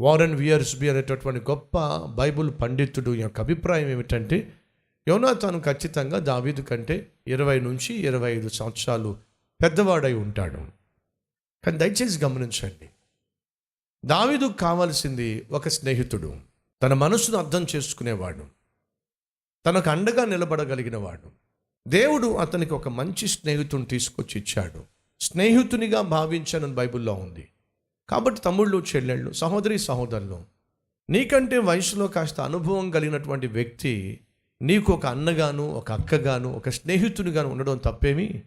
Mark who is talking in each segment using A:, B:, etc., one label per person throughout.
A: Warren వియర్స్బి అనేటటువంటి గొప్ప Bible పండితుడు యొక్క అభిప్రాయం ఏమిటంటే యోనాతాను ఖచ్చితంగా దావీదు కంటే ఇరవై నుంచి ఇరవై ఐదు సంవత్సరాలు పెద్దవాడై ఉంటాడు. కానీ దయచేసి గమనించండి దావీదుకు కావాల్సింది ఒక స్నేహితుడు తన మనసును అర్థం చేసుకునేవాడు తనకు అండగా నిలబడగలిగిన వాడు దేవుడు అతనికి ఒక మంచి స్నేహితుని తీసుకొచ్చి ఇచ్చాడు. స్నేహితునిగా భావించానని బైబిల్లో ఉంది. కాబట్టి తమ్ముళ్ళు చెల్లెళ్ళు సహోదరి సహోదరులు నీకంటే వయసులో కాస్త అనుభవం కలిగినటువంటి వ్యక్తి నీకు ఒక అన్నగాను ఒక అక్కగాను ఒక స్నేహితునిగాను ఉండడం తప్పేమీ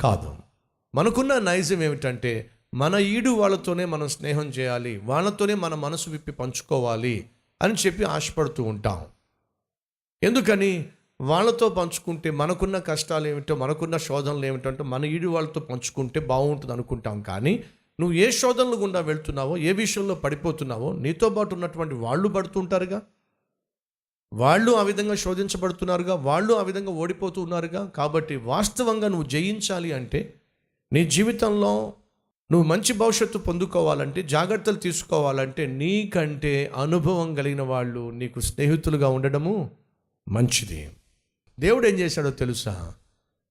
A: కాదు. మనకున్న నైజం ఏమిటంటే మన ఈడు వాళ్ళతోనే మనం స్నేహం చేయాలి వాళ్ళతోనే మన మనసు విప్పి పంచుకోవాలి అని చెప్పి ఆశపడుతూ ఉంటాం. ఎందుకని? వాళ్ళతో పంచుకుంటే మనకున్న కష్టాలు ఏమిటో మనకున్న శోధనలు ఏమిటంటే మన ఈడు వాళ్ళతో పంచుకుంటే బాగుంటుంది అనుకుంటాం కానీ నువ్వు ఏ శోధనలు గుండా వెళ్తున్నావో ఏ విషయంలో పడిపోతున్నావో నీతో పాటు ఉన్నటువంటి వాళ్ళు పడుతుంటారుగా? వాళ్ళు ఆ విధంగా శోధించబడుతున్నారుగా? వాళ్ళు ఆ విధంగా ఓడిపోతూ ఉన్నారుగా? కాబట్టి వాస్తవంగా నువ్వు జయించాలి అంటే నీ జీవితంలో నువ్వు మంచి భవిష్యత్తు పొందుకోవాలంటే జాగ్రత్తలు తీసుకోవాలంటే నీకంటే అనుభవం కలిగిన వాళ్ళు నీకు స్నేహితులుగా ఉండడము మంచిది. దేవుడు ఏం చేశాడో తెలుసా?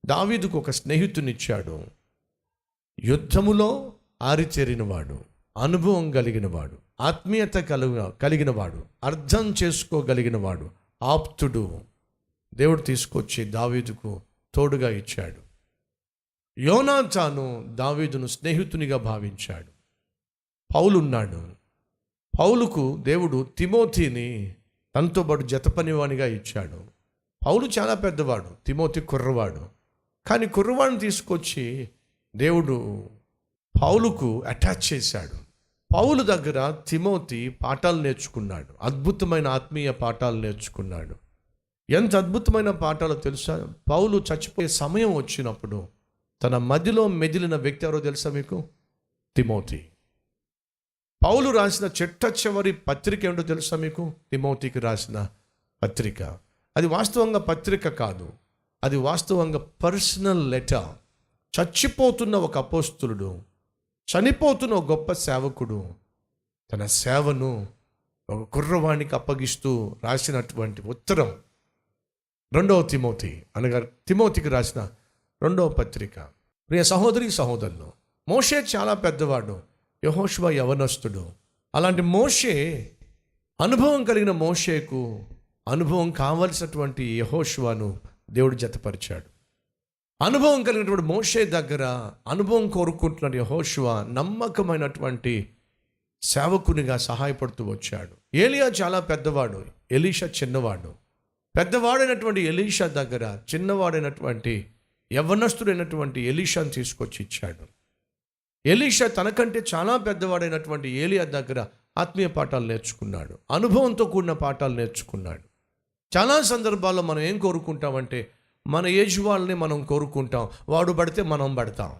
A: దావీదుకు ఒక స్నేహితునిచ్చాడు. యుద్ధములో ఆరిచేరినవాడు అనుభవం కలిగినవాడు ఆత్మీయత కలుగ కలిగినవాడు అర్థం చేసుకోగలిగినవాడు ఆప్తుడు. దేవుడు తీసుకొచ్చి దావీదుకు తోడుగా ఇచ్చాడు. యోనాతాను దావీదును స్నేహితునిగా భావించాడు. పౌలున్నాడు. పౌలుకు దేవుడు తిమోతిని తనతో పాటు జతపనివానిగా ఇచ్చాడు. పౌలు చాలా పెద్దవాడు తిమోతి కుర్రవాడు. కానీ కుర్రవాడిని తీసుకొచ్చి దేవుడు పౌలుకు అటాచ్ చేశాడు. పౌలు దగ్గర తిమోతి పాఠాలు నేర్చుకున్నాడు. అద్భుతమైన ఆత్మీయ పాఠాలు నేర్చుకున్నాడు. ఎంత అద్భుతమైన పాఠాలు తెలుసా? పౌలు చచ్చిపోయే సమయం వచ్చినప్పుడు తన మదిలో మెదిలిన వ్యక్తి ఎవరో తెలుసా మీకు? తిమోతి. పౌలు రాసిన చిట్ట చివరి పత్రిక ఏంటో తెలుసా మీకు? తిమోతికి రాసిన పత్రిక. అది వాస్తవంగా పత్రిక కాదు. అది వాస్తవంగా పర్సనల్ లెటర్. చచ్చిపోతున్న ఒక అపోస్తులుడు చనిపోతున్న ఒక గొప్ప సేవకుడు తన సేవను ఒక కుర్రవాణికి అప్పగిస్తూ రాసినటువంటి ఉత్తరం. రెండవ తిమోతి అనగా తిమోతికి రాసిన రెండవ పత్రిక. ప్రియ సహోదరి సహోదరులు మోషే చాలా పెద్దవాడు యహోష్వ యవనస్తుడు. అలాంటి మోషే అనుభవం కలిగిన మోషేకు అనుభవం కావలసినటువంటి యహోష్వాను దేవుడు జతపరిచాడు. అనుభవం కలిగినటువంటి మోషే దగ్గర అనుభవం కోరుకుంటున్న యహోష్వ నమ్మకమైనటువంటి సేవకునిగా సహాయపడుతూ వచ్చాడు. ఏలియా చాలా పెద్దవాడు ఎలీషా చిన్నవాడు. పెద్దవాడైనటువంటి ఎలీషా దగ్గర చిన్నవాడైనటువంటి యవ్వనస్తుడైనటువంటి ఎలీషాను తీసుకొచ్చి ఇచ్చాడు. ఎలీషా తనకంటే చాలా పెద్దవాడైనటువంటి ఏలియా దగ్గర ఆత్మీయ పాఠాలు నేర్చుకున్నాడు. అనుభవంతో కూడిన పాఠాలు నేర్చుకున్నాడు. చాలా సందర్భాల్లో మనం ఏం కోరుకుంటామంటే మన ఏజ్ వాళ్ళని మనం కోరుకుంటాం. వాడు పడితే మనం పడతాం.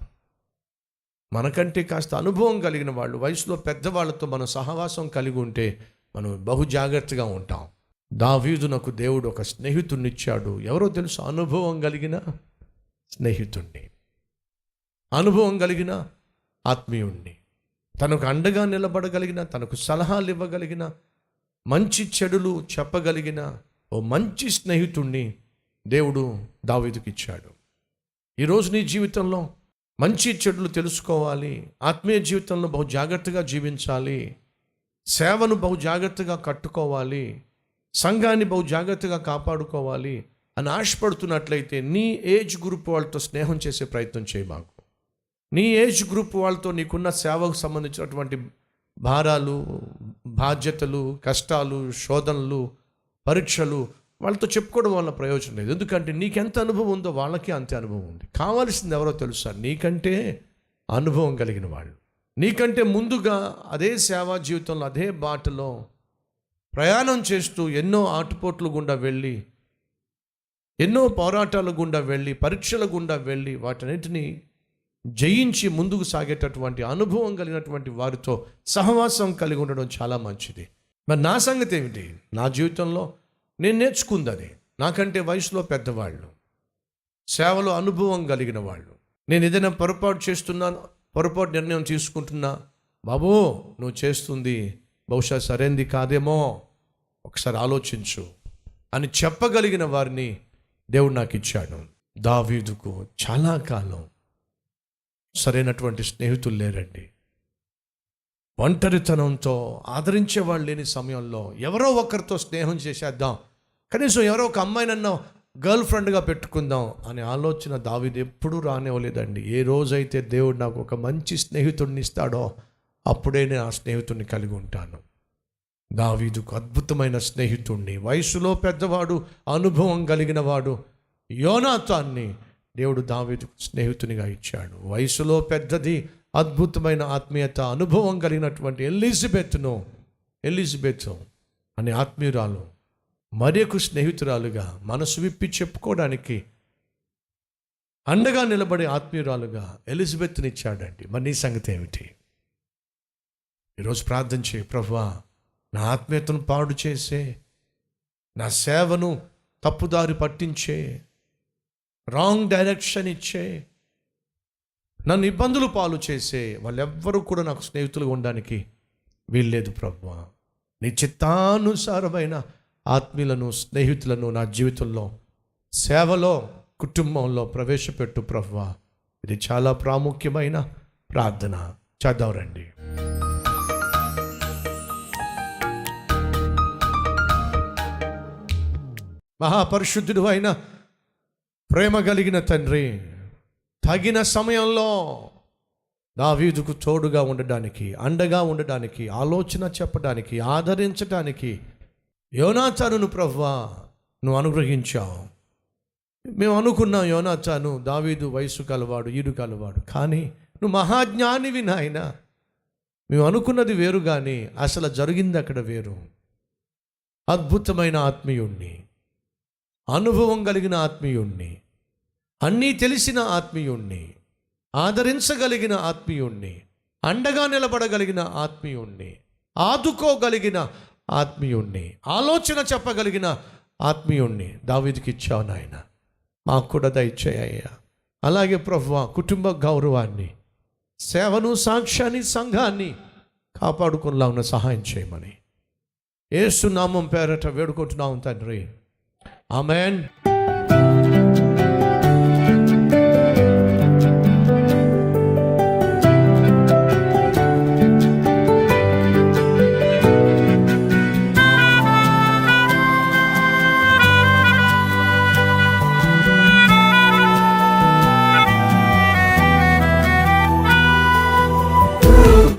A: మనకంటే కాస్త అనుభవం కలిగిన వాళ్ళు వయసులో పెద్దవాళ్ళతో మనం సహవాసం కలిగి ఉంటే మనం బహు జాగ్రత్తగా ఉంటాం. దావీదునకు దేవుడు ఒక స్నేహితుడినిచ్చాడు ఎవరో తెలుసు అనుభవం కలిగిన? స్నేహితుణ్ణి. అనుభవం కలిగిన? ఆత్మీయుణ్ణి. తనకు అండగా నిలబడగలిగిన తనకు సలహాలు ఇవ్వగలిగిన మంచి చెడులు చెప్పగలిగిన ఓ మంచి స్నేహితుణ్ణి దేవుడు దావీదుకి ఇచ్చాడు. ఈరోజు నీ జీవితంలో మంచి చెడులు తెలుసుకోవాలి. ఆత్మీయ జీవితంలో బహు జాగ్రత్తగా జీవించాలి. సేవను బహు జాగ్రత్తగా కట్టుకోవాలి. సంఘాన్ని బహు జాగ్రత్తగా కాపాడుకోవాలి అని ఆశపడుతున్నట్లయితే నీ ఏజ్ గ్రూప్ వాళ్ళతో స్నేహం చేసే ప్రయత్నం చేయి మాకు నీ ఏజ్ గ్రూప్ వాళ్ళతో నీకున్న సేవకు సంబంధించినటువంటి భారాలు బాధ్యతలు కష్టాలు శోధనలు పరీక్షలు వాళ్ళతో చెప్పుకోవడం వల్ల ప్రయోజనం లేదు. ఎందుకంటే నీకెంత అనుభవం ఉందో వాళ్ళకి అంతే అనుభవం ఉంది. కావాల్సింది ఎవరో తెలుసా నీకంటే అనుభవం కలిగిన వాళ్ళు. నీకంటే ముందుగా అదే సేవా జీవితంలో అదే బాటలో ప్రయాణం చేస్తూ ఎన్నో ఆటుపోట్ల గుండా వెళ్ళి ఎన్నో పోరాటాల గుండా వెళ్ళి పరీక్షల గుండా వెళ్ళి వాటన్నిటిని జయించి ముందుకు సాగేటటువంటి అనుభవం కలిగినటువంటి వారితో సహవాసం కలిగి ఉండడం చాలా మంచిది. మరి నా సంగతి ఏమిటి? నా జీవితంలో నేను నేర్చుకుందని. నాకంటే వయసులో పెద్దవాళ్ళు. సేవలో అనుభవం కలిగిన వాళ్ళు. నేను ఏదైనా పొరపాటు చేస్తున్నాను పొరపాటు నిర్ణయం తీసుకుంటున్నా బాబో నువ్వు చేస్తుంది బహుశా సరైంది కాదేమో. ఒకసారి ఆలోచించు. అని చెప్పగలిగిన వారిని దేవుడు నాకు ఇచ్చాడు. దావీదుకు చాలా కాలం సరైనటువంటి స్నేహితులు లేరండి. ఒంటరితనంతో ఆదరించే వాళ్ళు లేని సమయంలో ఎవరో ఒకరితో స్నేహం చేసేద్దాం. కనీసం ఎవరో ఒక అమ్మాయినన్నా గర్ల్ ఫ్రెండ్గా పెట్టుకుందాం అనే ఆలోచన దావిది ఎప్పుడూ రానివ్వలేదండి. ఏ రోజైతే దేవుడు నాకు ఒక మంచి స్నేహితుడిని ఇస్తాడో అప్పుడే నేను ఆ స్నేహితుడిని కలిగి ఉంటాను. దావీదుకు అద్భుతమైన స్నేహితుణ్ణి వయసులో పెద్దవాడు అనుభవం కలిగిన వాడు యోనాతాన్ని దేవుడు దావీదుకు స్నేహితునిగా ఇచ్చాడు. వయసులో పెద్దది అద్భుతమైన ఆత్మీయత అనుభవం కలిగినటువంటి ఎలిజబెత్ను ఎలిజబెత్ అనే ఆత్మీయురాలు మరియకు స్నేహితురాలుగా మనసు విప్పి చెప్పుకోవడానికి అండగా నిలబడే ఆత్మీయురాలుగా ఎలిజబెత్నిచ్చాడండి మరి నీ సంగతి ఏమిటి? ఈరోజు ప్రార్థన చేయి ప్రభువా నా ఆత్మీయతను పాడు చేసే నా సేవను తప్పుదారి పట్టించే రాంగ్ డైరెక్షన్ ఇచ్చే నన్ను ఇబ్బందులు పాలు చేసే వాళ్ళెవ్వరూ కూడా నాకు స్నేహితులుగా ఉండడానికి వీల్లేదు ప్రభు నీ చిత్తానుసారమైన ఆత్మీయులను స్నేహితులను నా జీవితంలో సేవలో కుటుంబంలో ప్రవేశపెట్టు ప్రభు ఇది చాలా ప్రాముఖ్యమైన ప్రార్థన. చదవరండి మహాపరిశుద్ధుడు అయిన ప్రేమ కలిగిన తండ్రి తగిన సమయంలో దావీదుకు తోడుగా ఉండడానికి అండగా ఉండడానికి ఆలోచన చెప్పడానికి ఆదరించడానికి యోనాచారును ప్రవ్వా నువ్వు అనుగ్రహించావు. మేము అనుకున్నాం యోనాచాను దావీదు వయసు కలవాడు ఈడు కలవాడు. కానీ నువ్వు మహాజ్ఞానివి నాయన. మేము అనుకున్నది వేరు కానీ అసలు జరిగింది అక్కడ వేరు. అద్భుతమైన ఆత్మీయుణ్ణి. అనుభవం కలిగిన ఆత్మీయుణ్ణి. అన్నీ తెలిసిన ఆత్మీయుణ్ణి. ఆదరించగలిగిన ఆత్మీయుణ్ణి. అండగా నిలబడగలిగిన ఆత్మీయుణ్ణి. ఆదుకోగలిగిన ఆత్మీయుణ్ణి. ఆలోచన చెప్పగలిగిన ఆత్మీయుణ్ణి దావీదికి ఇచ్చావు నాయన. మాకు కూడా దయచేయ్యా అలాగే ప్రభు కుటుంబ గౌరవాన్ని సేవను సాక్ష్యాన్ని సంఘాన్ని కాపాడుకునేలా ఉన్న సహాయం చేయమని. ఏసునామం పేరట వేడుకుంటున్నాం తండ్రి. ఆమెన్.